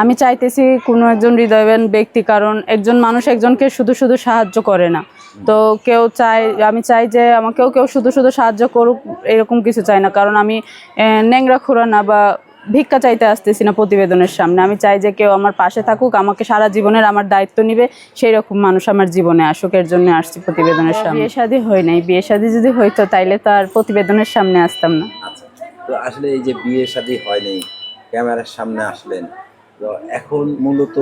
আমি চাইতেছি কোনো একজন হৃদয়বান ব্যক্তি কারণ একজন মানুষ একজনকে শুধু শুধু সাহায্য করে না। তো কেউ চাই আমি চাই যে আমাকেও কেউ শুধু শুধু সাহায্য করুক এরকম কিছু চাই না। কারণ আমি আহ, ন্যাংরা খোরা না বা ভিক্ষা চাইতে আসতেছি না প্রতিবেদনের সামনে। আমি চাই যে কেউ আমার পাশে থাকুক আমাকে সারা জীবনের আমার দায়িত্ব নিবে সেই রকম মানুষ আমার জীবনে আসুক এর জন্য আসছি প্রতিবেদনের সামনে। বিয়ে শাদী হয় নাই। বিয়ে শাদী যদি হইতো তাইলে তো আর প্রতিবেদনের সামনে আসতাম না। আচ্ছা তো আসলে এই যে বিয়ে শাদী হয়নি ক্যামেরার সামনে আসলেন এখন মূলত?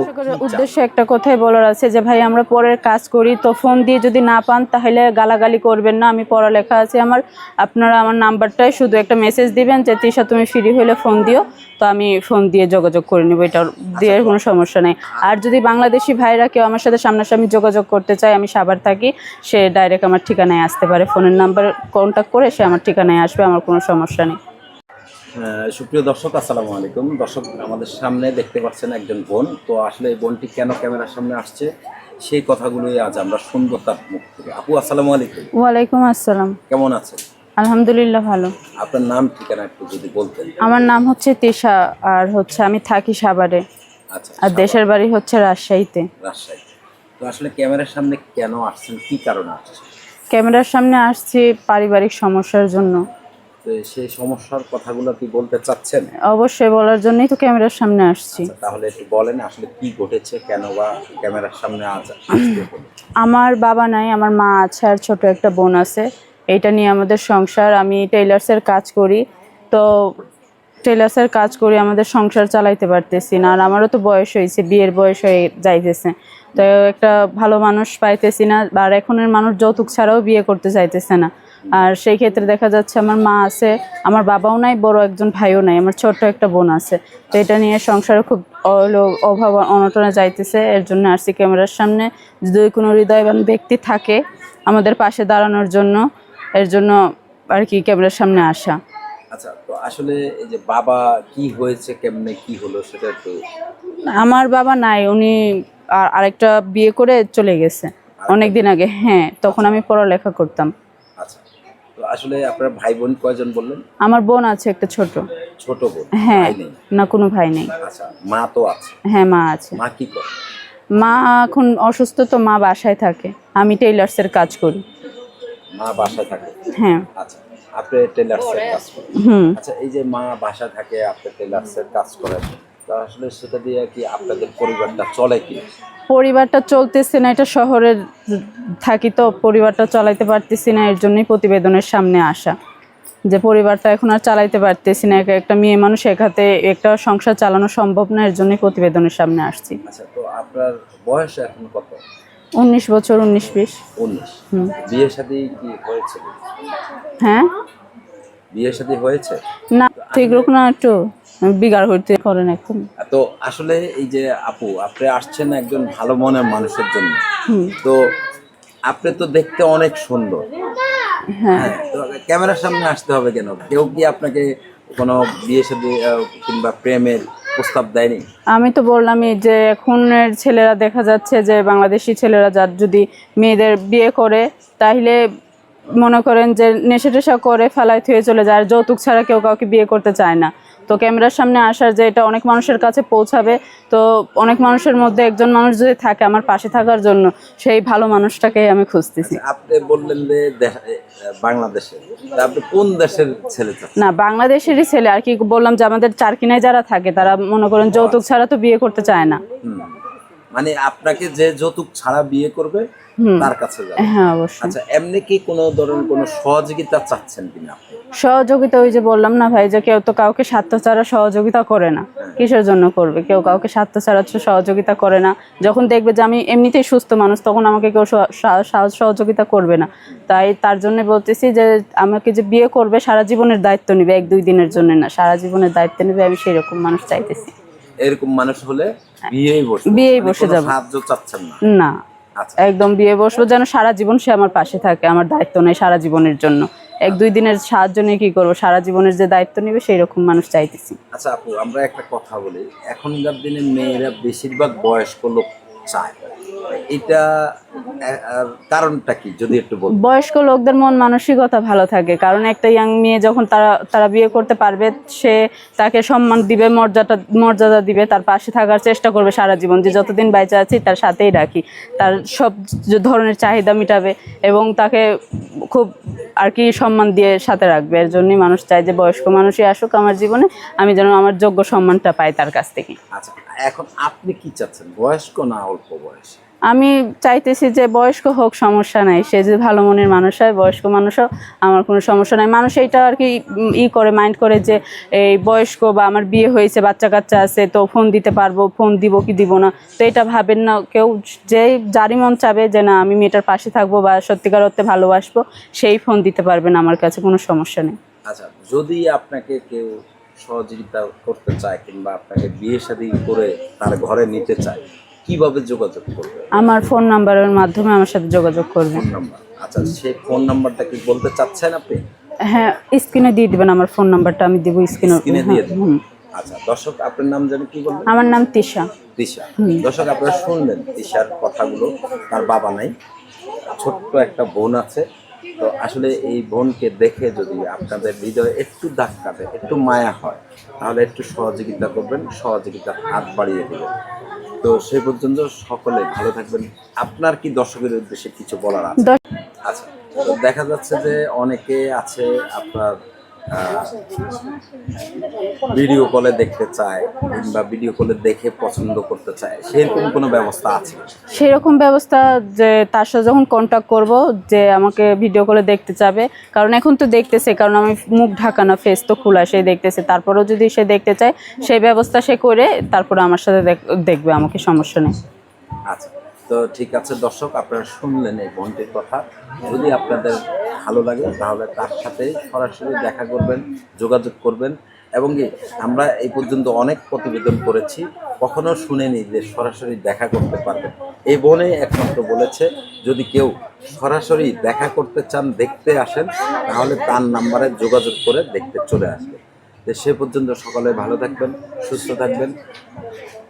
উদ্দেশ্য একটা কথাই বলার আছে যে ভাই আমরা পরের কাজ করি তো ফোন দিয়ে যদি না পান তাহলে গালাগালি করবেন না আমি পড়ালেখা আছে আমার আপনারা আমার নাম্বারটাই শুধু একটা মেসেজ দিবেন যে তিশা তুমি ফ্রি হলে ফোন দিও তো আমি ফোন দিয়ে যোগাযোগ করে নেব এটা দিয়ে কোনো সমস্যা নেই। আর যদি বাংলাদেশি ভাইরা কেউ আমার সাথে সামনাসামনি যোগাযোগ করতে চায় আমি সাবার থাকি সে ডাইরেক্ট আমার ঠিকানায় আসতে পারে ফোনের নাম্বার কন্ট্যাক্ট করে সে আমার ঠিকানায় আসবে আমার কোনো সমস্যা নেই। সুপ্রিয় দর্শক আসসালামু আলাইকুম। দর্শক আমাদের সামনে দেখতে পাচ্ছেন একজন বোন। তো আসলে এই বোনটি কেন ক্যামেরার সামনে আসছে? সেই কথাগুলোই আজ আমরা শুনব তার মুখ থেকে। আপু আসসালামু আলাইকুম। ওয়ালাইকুম আসসালাম। কেমন আছেন? আলহামদুলিল্লাহ ভালো। আপনার নাম ঠিকানা একটু যদি বলতেন। আমার নাম হচ্ছে তিশা আর হচ্ছে আমি থাকি সাভারে। আচ্ছা আর দেশের বাড়ি হচ্ছে রাজশাহীতে। রাজশাহী। তো আসলে ক্যামেরার সামনে কেন আসছেন? কি কারণে আসছেন? ক্যামেরার সামনে আসছি পারিবারিক সমস্যার জন্য। সেই সমস্যার কথাগুলো কি বলতে চাচ্ছেন? অবশ্যই বলার জন্যই তো ক্যামেরার সামনে আসছি। আচ্ছা, তাহলে একটু বলেন আসলে কি ঘটেছে কেন বা ক্যামেরার সামনে আমার বাবা নাই আমার মা আছে আর ছোট একটা বোন আছে। এইটা নিয়ে আমাদের সংসার আমি টেইলার্সের কাজ করি। তো টেইলার্সের কাজ করি আমাদের সংসার চালাইতে পারতেছি না। আর আমারও তো বয়স হয়েছে বিয়ের বয়স হয়ে যাইতেছে। তো একটা ভালো মানুষ পাইতেছি না আর এখনের মানুষ যৌতুক ছাড়াও বিয়ে করতে চাইতেছে না। আর সেই ক্ষেত্রে দেখা যাচ্ছে আমার মা আছে আমার বাবাও নাই বড় একজন ভাইও নাই আমার ছোট্ট একটা বোন আছে। তো এটা নিয়ে সংসারে খুব অভাব অনটনে যাইতেছে এর জন্য আসছি ক্যামেরার সামনে যদি কোনো হৃদয়বান ব্যক্তি থাকে আমাদের পাশে দাঁড়ানোর জন্য এর জন্য আর কি ক্যামেরার সামনে আসা। আচ্ছা তো আসলে এই যে বাবা কি হয়েছে কেমনে কি হলো সেটা একটু আমার বাবা নাই উনি আর আরেকটা বিয়ে করে চলে গেছে। অনেক দিন আগে হ্যাঁ তখন আমি পড়ালেখা করতাম। তো আসলে আপনার ভাই বোন কয়জন বললেন? আমার বোন আছে একটা ছোট। ছোট বোন হ্যাঁ না কোনো ভাই নেই। আচ্ছা মা তো আছে। হ্যাঁ মা আছে। মা কি করে? মা এখন অসুস্থ তো মা বাসায় থাকে। আমি টেইলার্সের কাজ করি। মা বাসায় থাকে? হ্যাঁ। আচ্ছা আপনি টেলার্সের কাজ করেন। হুম। আচ্ছা এই যে মা বাসা থাকে আপনি টেলার্সের কাজ করেন। আসলে সেটা দিয়ে কি আপনাদের পরিবারটা চলে কি? পরিবারটা চলতেছে না এটা শহরে থাকি তো পরিবারটা চালাইতে পারতেছি না এর জন্যই প্রতিবেদনের সামনে আসা। যে পরিবারটা এখন আর চালাইতে পারতেছি না একটা মেয়ে মানুষ একাতে একটা সংসার চালানো সম্ভব না এর জন্যই প্রতিবেদনের সামনে আসছি। আচ্ছা তো আপনার বয়স এখন কত? উনিশ বছর উনিশ বিশ। উনিশ। হুম। বিয়ে শাদী কি হয়েছে? হ্যাঁ? বিয়ে শাদী হয়েছে? না ঠিক রকম না একটু। বিগার হইতে করেন এখন। তো আসলে এই যে আপু আপনি আসছেন একজন ভালো মনের মানুষের জন্য। তো আপনি তো দেখতে অনেক সুন্দর। হ্যাঁ। হ্যাঁ তো ক্যামেরার সামনে আসতে হবে কেন? কেউ কি আপনাকে কোনো বিয়ে আহ, কিংবা প্রেমের প্রস্তাব দেয়নি? আমি তো বললামই যে এখনের ছেলেরা দেখা যাচ্ছে যে বাংলাদেশি ছেলেরা যার যদি মেয়েদের বিয়ে করে তাহলে মনে করেন যে নেশা টেশা করে ফেলায় থুয়ে চলে যায় আর যৌতুক ছাড়া কেউ কাউকে বিয়ে করতে চায় না। তো ক্যামেরার সামনে আসার যে এটা অনেক মানুষের কাছে পৌঁছাবে তো অনেক মানুষের মধ্যে একজন মানুষ যদি থাকে আমার পাশে থাকার জন্য সেই ভালো মানুষটাকেই আমি খুঁজতেছি। আপনি বললেন যে বাংলাদেশে। আপনি কোন দেশের ছেলে? না বাংলাদেশেরই ছেলে আর কি বললাম যে আমাদের চারকিনায় যারা থাকে তারা মনে করেন যৌতুক ছাড়া তো বিয়ে করতে চায় না। মানে আপনাকে যে যৌতুক ছাড়া বিয়ে করবে তার কাছে যাবে। হ্যাঁ অবশ্যই। আচ্ছা এমনি কি কোনো ধরনের কোনো সহযোগিতা চাচ্ছেন কিনা সহযোগিতা ওই যে বললাম না ভাই যে কেউ তো কাউকে স্বার্থ ছাড়া সহযোগিতা করে না। কিসের জন্য করবে? কেউ কাউকে স্বার্থ ছাড়া সহযোগিতা করে না। যখন দেখবে যে আমি এমনিতেই সুস্থ মানুষ তখন আমাকে কেউ সহ- সহ- সহ- সহযোগিতা করবে না। তাই তার জন্য বলতেছি যে আমাকে যে বিয়ে করবে সারা জীবনের দায়িত্ব নেবে এক দুই দিনের জন্য না। সারা জীবনের দায়িত্ব নেবে আমি সেই রকম মানুষ চাইতেছি। এরকম মানুষ হলে বিয়েই বসে বিয়েই মানে বসে যাব। সাহায্য চাচ্ছেন না? না। একদম বিয়ে বসবো যেন সারা জীবন সে আমার পাশে থাকে আমার দায়িত্ব নেই সারা জীবনের জন্য। এক দুই দিনের সাহায্য নিয়ে কি করব? সারা জীবনের যে দায়িত্ব নিবে সেই রকম মানুষ চাইতেছি। আচ্ছা আপু আমরা একটা কথা বলি। এখনকার দিনে মেয়েরা বেশিরভাগ বয়স্ক লোক চায়। এটা কারণটা কি? যদি একটু বল। বয়স্ক লোকদের মন মানসিকতা ভালো থাকে কারণ একটা ইয়াং মেয়ে যখন তারা তারা বিয়ে করতে পারবে সে তাকে সম্মান দিবে মর্যাদা মর্যাদা দিবে তার পাশে থাকার চেষ্টা করবে সারা জীবন। যে যতদিন বাইচে আছি তার সাথেই রাখি। তার সব ধরনের চাহিদা মিটাবে এবং তাকে খুব আর কি সম্মান দিয়ে সাথে রাখবে। এর জন্যই মানুষ চায় যে বয়স্ক মানুষই আসুক আমার জীবনে আমি যেন আমার যোগ্য সম্মানটা পাই তার কাছ থেকে। আচ্ছা এখন আপনি কি চাচ্ছেন? বয়স্ক না অল্প বয়স? আমি চাইতেছি যে বয়স্ক হোক, সমস্যা নাই। সে যে ভালো মনের মানুষ হয়, বয়স্ক মানুষও আমার কোনো সমস্যা নাই। মানুষ এইটা আর কি ই করে মাইন্ড করে যে এই বয়স্ক বা আমার বিয়ে হয়েছে বাচ্চা কাচ্চা আছে, তো ফোন দিতে পারব ফোন দিব কি দিব না? তো এটা ভাবেন না। কেউ যে যারই মন চাবে যে না, আমি মেয়েটার পাশে থাকব বা সত্যিকার অর্থে ভালোবাসবো, সেই ফোন দিতে পারবেন আমার কাছে কোনো সমস্যা নেই। আচ্ছা যদি আপনাকে কেউ সহযোগিতা করতে চায় কিংবা আপনাকে বিয়ে শাদী করে তার ঘরে নিতে চায় কীভাবে যোগাযোগ করবে? আমার ফোন নাম্বারের মাধ্যমে আমার সাথে যোগাযোগ করবেন ফোন নাম্বার। আচ্ছা সেই ফোন নাম্বারটা কি বলতে চাচ্ছেন আপনি? হ্যাঁ স্ক্রিনে দিয়ে দিবেন আমার ফোন নাম্বারটা আমি দিব স্ক্রিনে। স্ক্রিনে দিয়ে দেবেন। আচ্ছা দর্শক আপনার নাম জানি কি বলবেন? আমার নাম তিশা দিশা দর্শক আপনারা শুনলেন দিশার কথাগুলো তার বাবা নাই। ছোট্ট একটা বোন আছে। তো আসলে এই বোনকে দেখে যদি আপনাদের হৃদয়ে একটু দাগ কাটে একটু মায়া হয় তাহলে একটু সহযোগিতা করবেন সহযোগিতার হাত বাড়িয়ে দেবেন। তো সে পর্যন্ত সকলে ভালো থাকবেন। আপনার কি দর্শকের উদ্দেশ্যে কিছু বলার আছে? আচ্ছা তো দেখা যাচ্ছে যে অনেকে আছে আপনার ভিডিও কলে দেখতে চায় কিংবা ভিডিও কলে দেখে পছন্দ করতে চায় সেরকম কোনো ব্যবস্থা আছে? সেরকম ব্যবস্থা যে তার সাথে যখন কন্ট্যাক্ট করব যে আমাকে ভিডিও কলে দেখতে চাবে কারণ এখন তো দেখতেছে কারণ আমি মুখ ঢাকা না ফেস তো খোলা সে দেখতেছে। তারপরেও যদি সে দেখতে চায় সেই ব্যবস্থা সে করে তারপরে আমার সাথে দেখ- দেখবে আমাকে সমস্যা নেই। আচ্ছা তো ঠিক আছে দর্শক আপনারা শুনলেন এই বোনটির কথা। যদি আপনাদের ভালো লাগে, তাহলে তার সাথে সরাসরি দেখা করবেন, যোগাযোগ করবেন। এবং কি, আমরা এই পর্যন্ত অনেক প্রতিবেদন করেছি, কখনো শুনেনি যে সরাসরি দেখা করতে পারবেন এই বোনে একমাত্র বলেছে, যদি কেউ সরাসরি দেখা করতে চান, দেখতে আসেন, তাহলে তার নাম্বারে যোগাযোগ করে দেখতে চলে আসবে। তো সে পর্যন্ত সকলে ভালো থাকবেন, সুস্থ থাকবেন।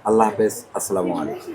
আল্লাহ হাফেজ, আসসালামু আলাইকুম।